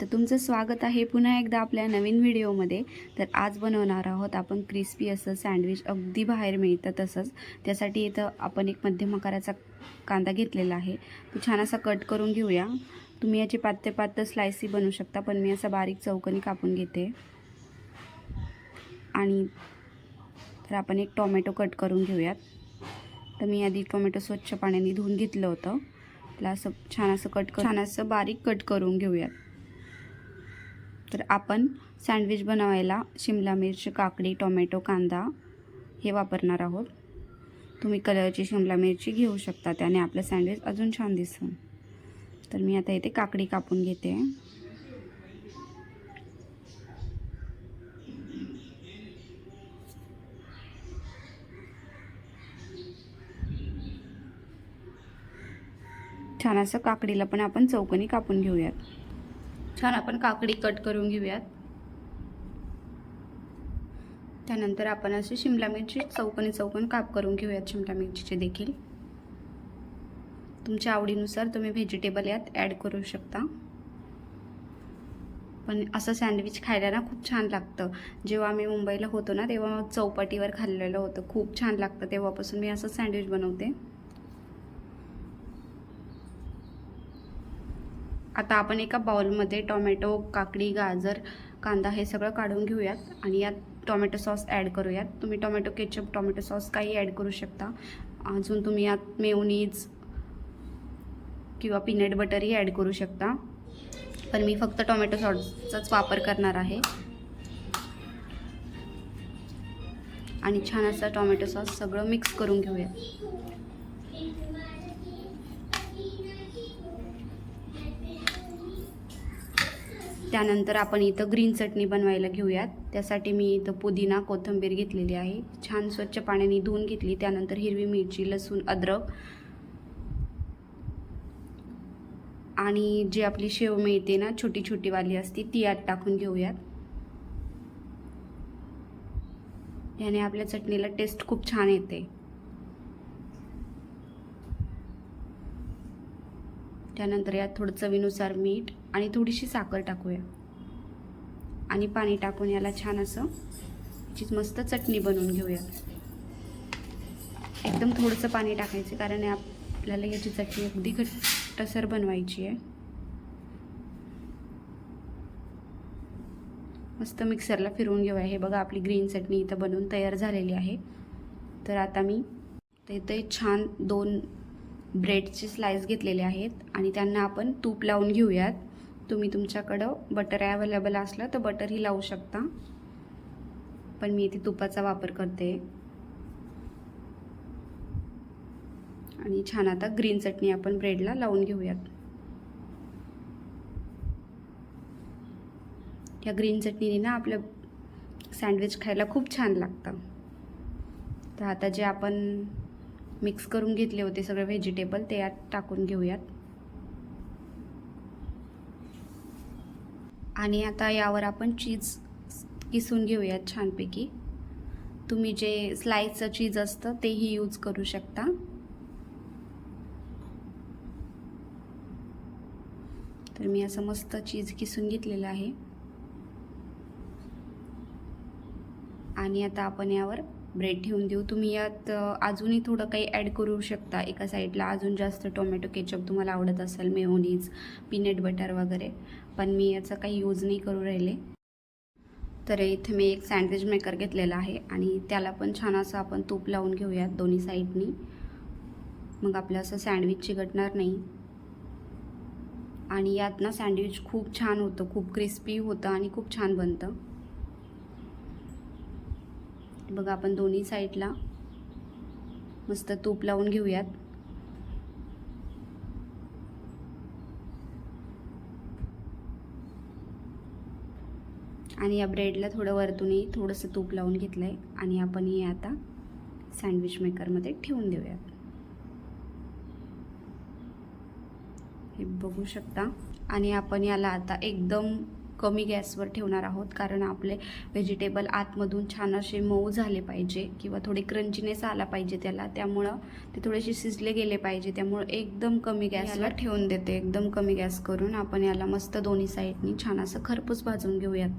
तर तुमचं स्वागत आहे पुन्हा एकदा आपल्या नवीन व्हिडिओमध्ये. तर आज बनवणार आहोत आपण क्रिस्पी असं सँडविच अगदी बाहेर मिळतं तसंच. त्यासाठी इथं आपण एक मध्यम आकाराचा कांदा घेतलेला आहे. तो छान असा कट करून घेऊया. तुम्ही याचे पात्ते पात्ते स्लायसी बनवू शकता पण मी असा बारीक चौकनी कापून घेते. आणि तर आपण एक टोमॅटो कट करून घेऊयात. तर मी आधी टोमॅटो स्वच्छ पाण्याने धुवून घेतलं होतं. त्याला असं छान असं कट छान असं बारीक कट करून घेऊयात. तर आपण सँडविच बनवायला शिमला मिरची काकडी टोमॅटो कांदा हे वापरणार आहोत. तुम्ही कलरची शिमला मिरची घेऊ शकता त्याने आपलं सँडविच अजून छान दिसेल. तर मी आता इथे काकडी कापून घेते. छान असं काकडीला पण आपण चौकनी कापून घेऊयात. छान आपण काकडी कट करून घेऊयात. त्यानंतर आपण अशी शिमला मिरची चौकणी चौकन काप करून घेऊयात शिमला मिरचीचे देखील. तुमच्या आवडीनुसार तुम्ही व्हेजिटेबल यात ॲड करू शकता. पण असं सँडविच खायला ना खूप छान लागतं. जेव्हा आम्ही मुंबईला होतो ना तेव्हा चौपाटीवर खाल्लेलं होतं. खूप छान लागतं. तेव्हापासून मी असं सँडविच बनवते. आता आपण एका बाउलमध्ये टोमॅटो काकडी गाजर कांदा हे सगळं काढून घेऊयात आणि यात टोमॅटो सॉस ॲड करूयात. तुम्ही टोमॅटो केचप टोमॅटो सॉस काही ॲड करू शकता. अजून तुम्ही यात मेवनीज किंवा पीनट बटरही ॲड करू शकता. पण मी फक्त टोमॅटो सॉसचाच वापर करणार आहे. आणि छान असा टोमॅटो सॉस सगळं मिक्स करून घेऊया त्यानंतर आपण इथं ग्रीन चटणी बनवायला घेऊयात. त्यासाठी मी इथं पुदिना कोथिंबीर घेतलेली आहे. छान स्वच्छ पाण्याने धुवून घेतली. त्यानंतर हिरवी मिरची लसूण अद्रक आणि जी आपली शेव मिळते ना छोटी छोटी वाली असती ती यात टाकून घेऊयात. याने आपल्या चटणीला टेस्ट खूप छान येते. त्यानंतर यात थोडं चवीनुसार मीठ आणि थोडीशी साखर टाकूया. आणि पाणी टाकून याला छान असं याची मस्त चटणी बनवून घेऊया. एकदम थोडंसं पाणी टाकायचं कारण आपल्याला याची चटणी अगदी घट्टसर बनवायची आहे. मस्त मिक्सरला फिरवून घेऊया. हे बघा आपली ग्रीन चटणी इथं बनवून तयार झालेली आहे. तर आता मी इथे छान दोन ब्रेडचे स्लाइस घेतलेले आहेत आणि त्यांना आपण तूप लावून घेऊयात. तुम्ही तुमच्याकडं बटर ॲवेलेबल असलं तर बटरही लावू शकता. पण मी इथे तुपाचा वापर करते. आणि छान आता ग्रीन चटणी आपण ब्रेडला लावून घेऊयात. या ग्रीन चटणीने ना आपलं सँडविच खायला खूप छान लागतं. तर आता जे आपण मिक्स करून घेतले होते सगळे व्हेजिटेबल ते यात टाकून घेऊयात. आणि आता यावर आपण चीज किसून घेऊयात छानपैकी. तुम्ही जे स्लाईसचं चीज असतं तेही यूज करू शकता. तर मी असं मस्त चीज किसून घेतलेलं आहे. आणि आता आपण यावर ब्रेड ठेवून देऊ. तुम्ही यात अजूनही थोडं काही ॲड करू शकता. एका साईडला अजून जास्त टोमॅटो केचप तुम्हाला आवडत असेल मेओनीज पीनट बटर वगैरे. पण मी याचा काही यूज नाही करू राहिले. तर इथे मी एक सँडविच मेकर घेतलेला आहे आणि त्याला पण छान असं आपण तूप लावून घेऊयात दोन्ही साईडनी मग आपलं असं सँडविच चिकटणार नाही. आणि यात ना सँडविच खूप छान होतं खूप क्रिस्पी होतं आणि खूप छान बनतं. बघा आपण दोन्ही साईडला मस्त तूप लावून घेऊयात. आणि या ब्रेडला थोडं वरतूनही थोडंसं तूप लावून घेतलं आहे आणि आपण हे आता सँडविच मेकरमध्ये ठेवून देऊयात. हे बघू शकता. आणि आपण याला आता एकदम कमी गॅसवर ठेवणार आहोत कारण आपले व्हेजिटेबल आतमधून छान असे मऊ झाले पाहिजे किंवा थोडे क्रंचीनेस आला पाहिजे त्याला. त्यामुळं ते थोडेसे शिजले गेले पाहिजे. त्यामुळं एकदम कमी गॅसवर ठेवून देते. एकदम कमी गॅस करून आपण याला मस्त दोन्ही साईडनी छान असं खरपूस भाजून घेऊयात.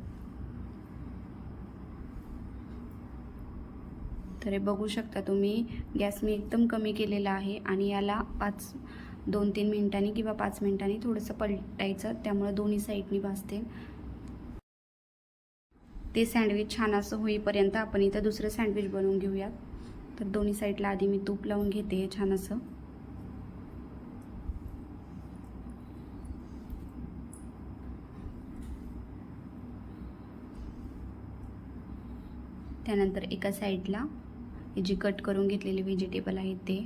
तर हे बघू शकता तुम्ही गॅस मी एकदम कमी केलेला आहे आणि याला पाच दोन तीन मिनिटांनी किंवा पाच मिनिटांनी थोडंसं पलटायचं त्यामुळं दोन्ही साईडनी भाजते. ते सँडविच छान असं होईपर्यंत आपण इथं दुसरं सँडविच बनवून घेऊयात. तर दोन्ही साईडला आधी मी तूप लावून घेते छान असं. त्यानंतर एका साईडला जी कट करून घेतलेले व्हेजिटेबल आहेत ते.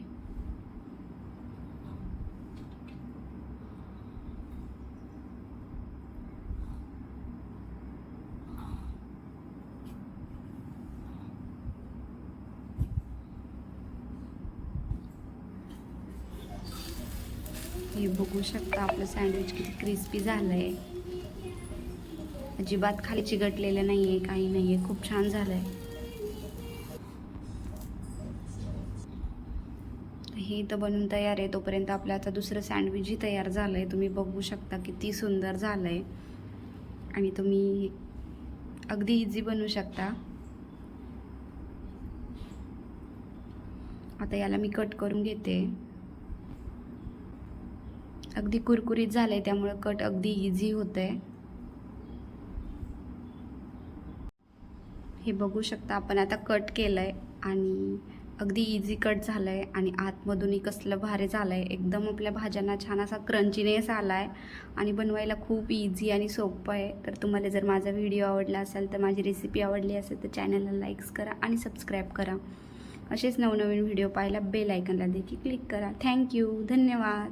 हे बघू शकता आपलं सँडविच किती क्रिस्पी झालं आहे अजिबात खाली चिकटलेलं नाही आहे काही नाही आहे खूप छान झालं आहे हे इथं बनून तयार आहे. तोपर्यंत आपलं आता दुसरं सँडविचही तयार झालं आहे तुम्ही बघू शकता किती सुंदर झालं आहे आणि तुम्ही अगदी इझी बनवू शकता. आता याला मी कट करून घेते. अगदी कुरकुरीत झालं आहे त्यामुळं कट अगदी इझी होतंय. हे बघू शकता आपण आता कट केलं आहे आणि अगदी इझी कट झालं आहे आणि आतमधूनही कसलं भारी झालं आहे एकदम आपल्या भाज्यांना छान असा क्रंचीनेस आहे आणि बनवायला खूप इझी आणि सोपं आहे. तर तुम्हाला जर माझा व्हिडिओ आवडला असेल तर माझी रेसिपी आवडली असेल तर चॅनलला लाईक्स करा आणि सबस्क्राईब करा. असेच नवनवीन व्हिडिओ पाहायला बेल आयकनला देखील क्लिक करा. थँक्यू धन्यवाद.